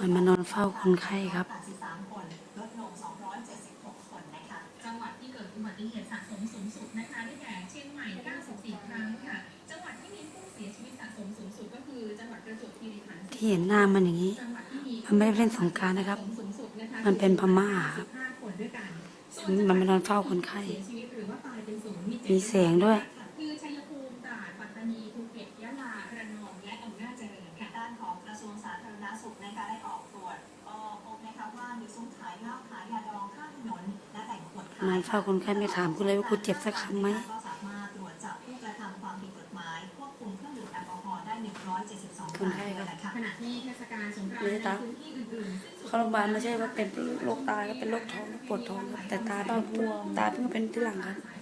มันมานอนเฝ้าคนไข้ครับ83คนลดลง 276 คนนะคะ จังหวัดที่เกิดอุบัติเหตุสะสมสูงสุดนะคะได้แก่เชียงใหม่ 94 ครั้งค่ะ จังหวัดที่มีผู้เสียชีวิตสะสมสูงสุดก็คือจังหวัดประจวบคีรีขันธ์ที่เห็นหน้ามันอย่างนี้ จังหวัดที่มีมันไม่ได้เล่นสงกรานต์นะครับ สูงสุดนะคะมันเป็นพม่าครับ 15 คนด้วยกันมันมานอนเฝ้าคนไข้ เสียชีวิตหรือว่าตายเป็นศูนย์มีมีแสงด้วย คือชัยภูมิตราดปัตตานีภูเก็ตยะลา แต่งขวดขายนอนเฝ้าคนไข้ไม่ถามกูเลยว่ากูเจ็บสักครั้งไหมก็สามารถตรวจจับผู้กระทำความผิดกฎหมายควบคุมเครื่องดื่มแอลกอฮอล์ได้172คนไข้ครับายนะคะขณะที่เทศกาลสงกรานไม่ต์ได้ในตาพื้นที่อื่นๆซึ่งเข้าโรงพยาบาลไม่ใช่ว่าเป็นโรคตาก็เป็นโรคท้องปวดท้องครับแต่ตาเพิ่งตาเพิ่งเป็นที่หลังครับสาย